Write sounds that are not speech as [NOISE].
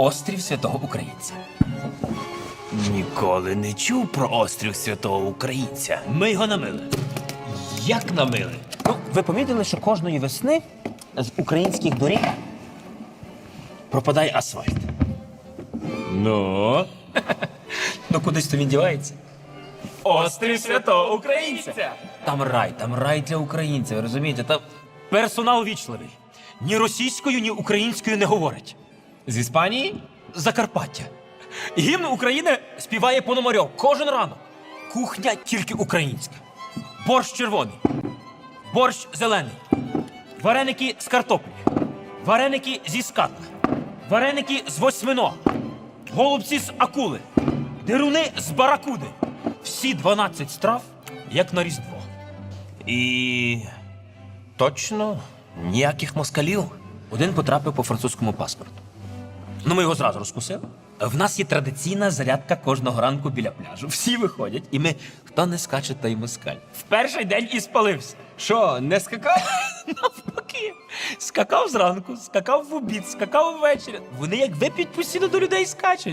Острів Святого Українця. Ніколи не чув про острів святого українця. Ми його намили. Як намили? Ну, ви помітили, що кожної весни з українських доріг пропадає асфальт. Ну. Ну кудись то він дівається. Острів святого українця. Там рай, там рай для українців, ви розумієте? Там Персонал вічливий. Ні російською, ні українською не говорить. З Іспанії Закарпаття. Гімн України співає Пономарьов кожен ранок. Кухня тільки українська. Борщ червоний, борщ зелений, вареники з картоплі, вареники зі скатка, вареники з восьмино, голубці з акули, деруни з баракуди. Всі 12 страв, як на Різдво. І точно ніяких москалів. один потрапив по французькому паспорту. Ну, ми його зразу розкусили. В нас є традиційна зарядка кожного ранку біля пляжу. Всі виходять, і ми хто не скаче, той москаль. В перший день і спалився. Що, не скакав? [LAUGHS] Навпаки. Скакав зранку, скакав в обід, скакав ввечері. Вони як вип'ють постійно до людей скачуть.